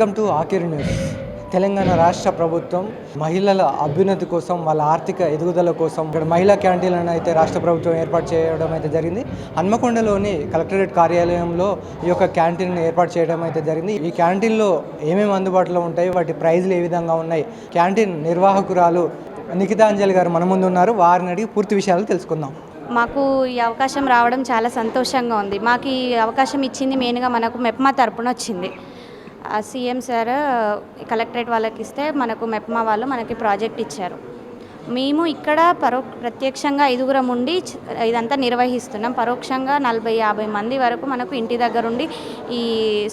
Welcome to ఆకిర్ news. Telangana రాష్ట్ర ప్రభుత్వం మహిళల అభ్యున్నతి కోసం వాళ్ళ ఆర్థిక ఎదుగుదల కోసం ఇక్కడ మహిళా క్యాంటీన్లను అయితే రాష్ట్ర ప్రభుత్వం ఏర్పాటు చేయడం అయితే జరిగింది. హన్మకొండలోని కలెక్టరేట్ కార్యాలయంలో ఈ యొక్క క్యాంటీన్ ఏర్పాటు చేయడం అయితే జరిగింది. ఈ క్యాంటీన్లో ఏమేమి అందుబాటులో ఉంటాయి వాటి ప్రైజ్లు ఏ విధంగా ఉన్నాయి క్యాంటీన్ నిర్వాహకురాలు నిఖితాంజలి గారు మన ముందు ఉన్నారు. వారిని అడిగి పూర్తి విషయాలు తెలుసుకుందాం. మాకు ఈ అవకాశం రావడం చాలా సంతోషంగా ఉంది. మాకు ఈ అవకాశం ఇచ్చింది మెయిన్గా మనకు మెప్మా తరపున వచ్చింది. సీఎం సార్ కలెక్టరేట్ వాళ్ళకి ఇస్తే మనకు మెప్మా వాళ్ళు మనకి ప్రాజెక్ట్ ఇచ్చారు. మేము ఇక్కడ పరో ప్రత్యక్షంగా ఐదుగురం ఉండి ఇదంతా నిర్వహిస్తున్నాం. పరోక్షంగా నలభై యాభై మంది వరకు మనకు ఇంటి దగ్గరుండి ఈ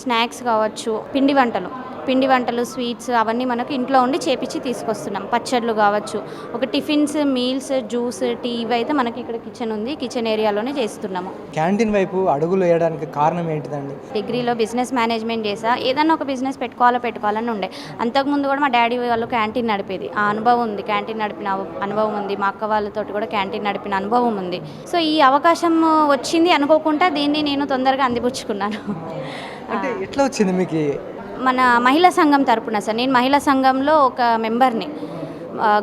స్నాక్స్ కావచ్చు పిండి వంటలు పిండి వంటలు స్వీట్స్ అవన్నీ మనకు ఇంట్లో ఉండి చేపించి తీసుకొస్తున్నాం. పచ్చళ్ళు కావచ్చు ఒక టిఫిన్స్ మీల్స్ జ్యూస్ టీ ఇవి అయితే మనకి ఇక్కడ కిచెన్ ఉంది. కిచెన్ ఏరియాలోనే చేస్తున్నాము. క్యాంటీన్ వైపు అడుగులు వేయడానికి కారణం ఏంటిదండి? డిగ్రీలో బిజినెస్ మేనేజ్మెంట్ చేసా. ఏదన్నా ఒక బిజినెస్ పెట్టుకోవాలో పెట్టుకోవాలని ఉండే. అంతకుముందు కూడా మా డాడీ వాళ్ళు క్యాంటీన్ నడిపేది. ఆ అనుభవం ఉంది. క్యాంటీన్ నడిపిన అనుభవం ఉంది. మా అక్క వాళ్ళతోటి కూడా క్యాంటీన్ నడిపిన అనుభవం ఉంది. సో ఈ అవకాశం వచ్చింది అనుకోకుండా దీన్ని నేను తొందరగా అందిపుచ్చుకున్నాను. అంటే ఎట్లా వచ్చింది మీకు మన మహిళా సంఘం తరపున సార్ నేను మహిళా సంఘంలో ఒక మెంబర్ని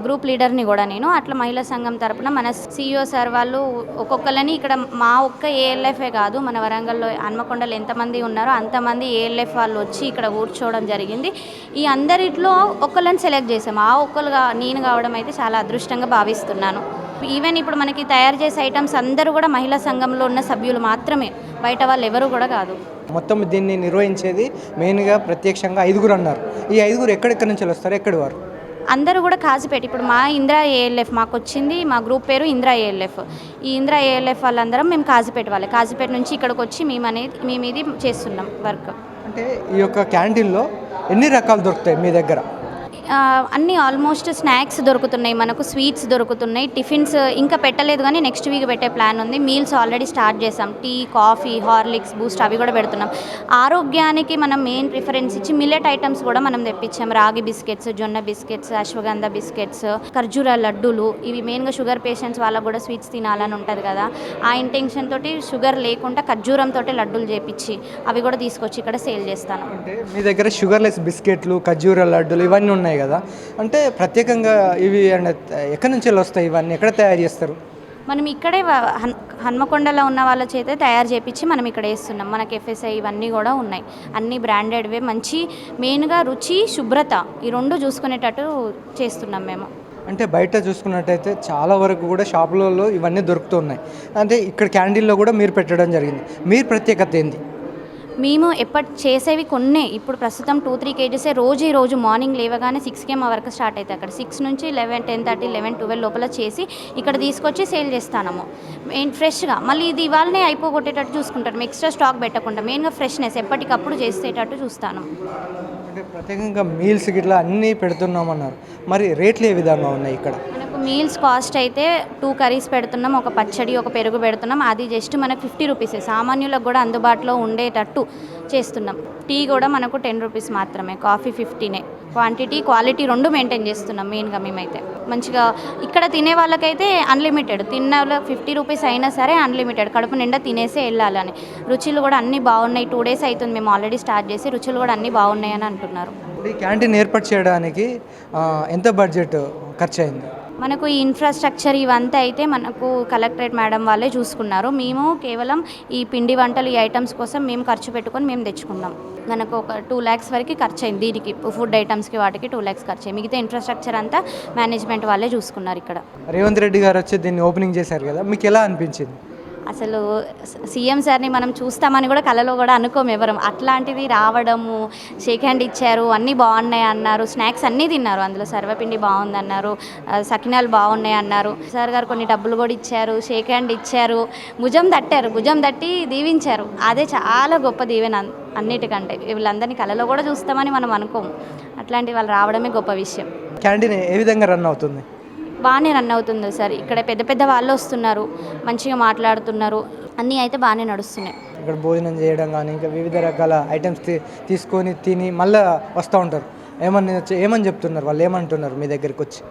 గ్రూప్ లీడర్ని కూడా నేను. అట్లా మహిళా సంఘం తరపున మన సీఈఓ సార్ వాళ్ళు ఒక్కొక్కరిని ఇక్కడ మా ఒక్క ఏఎల్ఎఫ్ఏ కాదు మన వరంగల్లో హన్మకొండలో ఎంతమంది ఉన్నారో అంతమంది ఏఎల్ఎఫ్ వాళ్ళు వచ్చి ఇక్కడ కూర్చోవడం జరిగింది. ఈ అందరిట్లో ఒక్కళ్ళని సెలెక్ట్ చేసాము. ఆ ఒక్కరు నేను కావడం అయితే చాలా అదృష్టంగా భావిస్తున్నాను. ఈవెన్ ఇప్పుడు మనకి తయారు చేసే ఐటమ్స్ అందరూ కూడా మహిళా సంఘంలో ఉన్న సభ్యులు మాత్రమే. బయట వాళ్ళు ఎవరు కూడా కాదు. మొత్తం దీన్ని నిర్వహించేది మెయిన్గా ప్రత్యక్షంగా ఐదుగురు అన్నారు. ఈ ఐదుగురు ఎక్కడెక్కడి నుంచి వస్తారు? ఎక్కడి వారు? అందరూ కూడా కాజుపేట. ఇప్పుడు మా ఇందిరా ఏఎల్ఎఫ్ మాకు వచ్చింది మా గ్రూప్ పేరు ఇందిరా ఏఎల్ఎఫ్ ఈ ఇందిరా ఏఎల్ఎఫ్ వాళ్ళందరం మేము కాజుపేట వాళ్ళే. కాజుపేట నుంచి ఇక్కడికి వచ్చి మేము అనేది మేము ఇది చేస్తున్నాం వర్క్. అంటే ఈ యొక్క క్యాంటీన్లో ఎన్ని రకాలు దొరుకుతాయి మీ దగ్గర? అన్నీ ఆల్మోస్ట్ స్నాక్స్ దొరుకుతున్నాయి. మనకు స్వీట్స్ దొరుకుతున్నాయి. టిఫిన్స్ ఇంకా పెట్టలేదు కానీ నెక్స్ట్ వీక్ పెట్టే ప్లాన్ ఉంది. మీల్స్ ఆల్రెడీ స్టార్ట్ చేసాం టీ కాఫీ హార్లిక్స్ బూస్ట్ అవి కూడా పెడుతున్నాం. ఆరోగ్యానికి మనం మెయిన్ ప్రిఫరెన్స్ ఇచ్చి మిల్లెట్ ఐటమ్స్ కూడా మనం తెప్పించాం. రాగి బిస్కెట్స్ జొన్న బిస్కెట్స్ అశ్వగంధ బిస్కెట్స్ ఖర్జూర లడ్డూలు. ఇవి మెయిన్గా షుగర్ పేషెంట్స్ వాళ్ళకు కూడా స్వీట్స్ తినాలని ఉంటుంది కదా. ఆ ఇంటెన్షన్ తోటి షుగర్ లేకుండా ఖర్జూరంతో లడ్డూలు చేపించి అవి కూడా తీసుకొచ్చి ఇక్కడ సేల్ చేస్తాను. అంటే మీ దగ్గర షుగర్లెస్ బిస్కెట్లు ఖర్జూర లడ్డులు ఇవన్నీ ఉన్నాయి. కదా. అంటే ప్రత్యేకంగా ఇవి ఎక్కడి నుంచి వస్తాయి? ఇవన్నీ ఎక్కడ తయారు చేస్తారు? మనం ఇక్కడే హన్మకొండలో ఉన్న వాళ్ళ చేత తయారు చేపించి మనం ఇక్కడ వేస్తున్నాం. మనకి ఎఫ్ఎస్ఐ ఇవన్నీ కూడా ఉన్నాయి. అన్ని బ్రాండెడ్వే మంచి మెయిన్గా రుచి శుభ్రత ఈ రెండు చూసుకునేటట్టు చేస్తున్నాం మేము. అంటే బయట చూసుకున్నట్టయితే చాలా వరకు కూడా షాపులలో ఇవన్నీ దొరుకుతున్నాయి. అంటే ఇక్కడ క్యాంటీన్లో కూడా మీరు పెట్టడం జరిగింది. మీరు ప్రత్యేకత ఏంది మేము ఎప్పటి చేసేవి కొన్నే. ఇప్పుడు ప్రస్తుతం టూ త్రీ కేజీసే రోజు ఈ రోజు మార్నింగ్ లేవగానే సిక్స్కే మా వర్క్ స్టార్ట్ అవుతుంది అక్కడ. సిక్స్ నుంచి eleven ten thirty eleven twelve లోపల చేసి ఇక్కడ తీసుకొచ్చి సేల్ చేస్తాము మెయిన్ ఫ్రెష్గా. మళ్ళీ ఇది ఇవాళనే అయిపోగొట్టేటట్టు చూసుకుంటారు. ఎక్స్ట్రా స్టాక్ పెట్టకుండా మెయిన్గా ఫ్రెష్నెస్ ఎప్పటికప్పుడు చేసేటట్టు చూస్తాను. అంటే ప్రత్యేకంగా మీల్స్ గిట్లా అన్నీ పెడుతున్నామన్నారు. మరి రేట్లు ఏ విధంగా ఉన్నాయి ఇక్కడ? మనకు మీల్స్ కాస్ట్ అయితే టూ కర్రీస్ పెడుతున్నాం ఒక పచ్చడి ఒక పెరుగు పెడుతున్నాం. అది జస్ట్ మనకు ఫిఫ్టీ రూపీసే సామాన్యులకు కూడా అందుబాటులో ఉండేటట్టు చేస్తున్నాం. టీ కూడా మనకు టెన్ రూపీస్ మాత్రమే కాఫీ ఫిఫ్టీనే క్వాంటిటీ క్వాలిటీ రెండు మెయింటైన్ చేస్తున్నాం మెయిన్గా మేమైతే. మంచిగా ఇక్కడ తినే వాళ్ళకైతే అన్లిమిటెడ్ తిన్న ఫిఫ్టీ రూపీస్ అయినా సరే అన్లిమిటెడ్ కడుపు నిండా తినేసే వెళ్ళాలని. రుచులు కూడా అన్నీ బాగున్నాయి. టూ డేస్ అవుతుంది మేము ఆల్రెడీ స్టార్ట్ చేసి రుచులు కూడా అన్నీ బాగున్నాయి అని అంటున్నారు. ఈ క్యాంటీన్ ఏర్పాటు చేయడానికి ఎంత బడ్జెట్ ఖర్చు అయింది మనకు ఈ ఇన్ఫ్రాస్ట్రక్చర్ ఇవంతా అయితే మనకు కలెక్టరేట్ మేడం వాళ్ళే చూసుకున్నారు. మేము కేవలం ఈ పిండి వంటలు ఈ ఐటమ్స్ కోసం మేము ఖర్చు పెట్టుకొని మేము తెచ్చుకున్నాం. మనకు ఒక టూ ల్యాక్స్ వరకు ఖర్చు అయింది దీనికి ఫుడ్ ఐటమ్స్కి వాటికి టూ ల్యాక్స్ ఖర్చు అయ్యింది మిగతా ఇన్ఫ్రాస్ట్రక్చర్ అంతా మేనేజ్మెంట్ వాళ్ళే చూసుకున్నారు ఇక్కడ. రేవంత్ రెడ్డి గారు వచ్చి దీన్ని ఓపెనింగ్ చేశారు కదా మీకు ఎలా అనిపించింది? అసలు సీఎం సార్ని మనం చూస్తామని కూడా కలలో కూడా అనుకోము ఎవరం. అట్లాంటిది రావడము షేక్ హ్యాండ్ ఇచ్చారు అన్నీ బాగున్నాయి అన్నారు. స్నాక్స్ అన్నీ తిన్నారు. అందులో సర్వపిండి బాగుంది అన్నారు సకినాలు బాగున్నాయి అన్నారు. సార్ గారు కొన్ని డబ్బులు కూడా ఇచ్చారు షేక్ హ్యాండ్ ఇచ్చారు. భుజం తట్టారు. భుజం తట్టి దీవించారు. అదే చాలా గొప్ప దీవెన అన్నిటికంటే. వీళ్ళందరినీ కలలో కూడా చూస్తామని మనం అనుకోము. అట్లాంటి వాళ్ళు రావడమే గొప్ప విషయం. క్యాంటీన్ ఏ విధంగా రన్ అవుతుంది? బాగానే రన్ అవుతుంది సార్. ఇక్కడ పెద్ద పెద్ద వాళ్ళు వస్తున్నారు మంచిగా మాట్లాడుతున్నారు అన్నీ అయితే బాగానే నడుస్తున్నాయి. ఇక్కడ భోజనం చేయడం కానీ ఇంకా వివిధ రకాల ఐటమ్స్ తీసుకొని తిని మళ్ళీ వస్తూ ఉంటారు. ఏమని ఏమని చెప్తున్నారు వాళ్ళు? ఏమంటున్నారు మీ దగ్గరికి వచ్చి?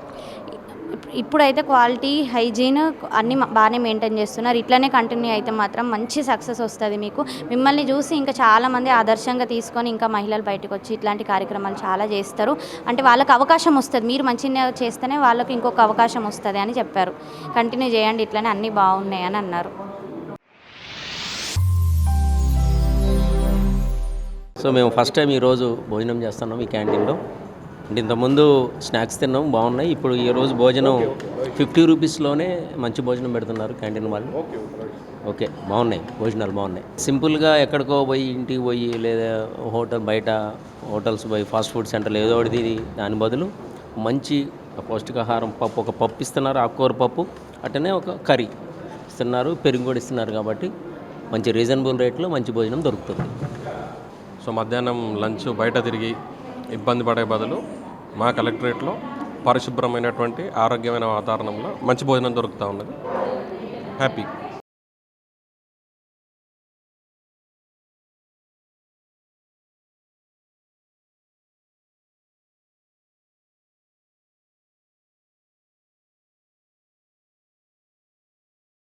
ఇప్పుడైతే క్వాలిటీ హైజీన్ అన్నీ బాగానే మెయింటైన్ చేస్తున్నారు. ఇట్లనే కంటిన్యూ అయితే మాత్రం మంచి సక్సెస్ వస్తుంది మీకు. మిమ్మల్ని చూసి ఇంకా చాలామంది ఆదర్శంగా తీసుకొని ఇంకా మహిళలు బయటకు వచ్చి ఇట్లాంటి కార్యక్రమాలు చాలా చేస్తారు. అంటే వాళ్ళకి అవకాశం వస్తుంది. మీరు మంచిగా చేస్తేనే వాళ్ళకి ఇంకొక అవకాశం వస్తుంది అని చెప్పారు. కంటిన్యూ చేయండి. ఇట్లనే అన్నీ బాగున్నాయి అని అన్నారు. సో మేము ఫస్ట్ టైం ఈరోజు భోజనం చేస్తున్నాం ఈ క్యాంటీన్లో. అంటే ఇంతకుముందు స్నాక్స్ తిన్నాం బాగున్నాయి. ఇప్పుడు ఈ రోజు భోజనం ఫిఫ్టీ రూపీస్లోనే మంచి భోజనం పెడుతున్నారు క్యాంటీన్ వాళ్ళు. ఓకే బాగున్నాయి. భోజనాలు బాగున్నాయి. సింపుల్గా ఎక్కడికో పోయి ఇంటికి పోయి లేదా హోటల్ బయట హోటల్స్ పోయి ఫాస్ట్ ఫుడ్ సెంటర్లు ఏదో ఒకటి దాని బదులు మంచి పౌష్టికాహారం పప్పు ఒక పప్పు ఇస్తున్నారు ఆకుకూర పప్పు అట్టనే ఒక కర్రీ ఇస్తున్నారు పెరుగు కూడా ఇస్తున్నారు కాబట్టి మంచి రీజనబుల్ రేట్లో మంచి భోజనం దొరుకుతుంది. సో మధ్యాహ్నం లంచ్ బయట తిరిగి ఇబ్బంది పడే బదులు మా కలెక్టరేట్లో పరిశుభ్రమైనటువంటి ఆరోగ్యమైన వాతావరణంలో మంచి భోజనం దొరుకుతూ ఉన్నది. హ్యాపీ.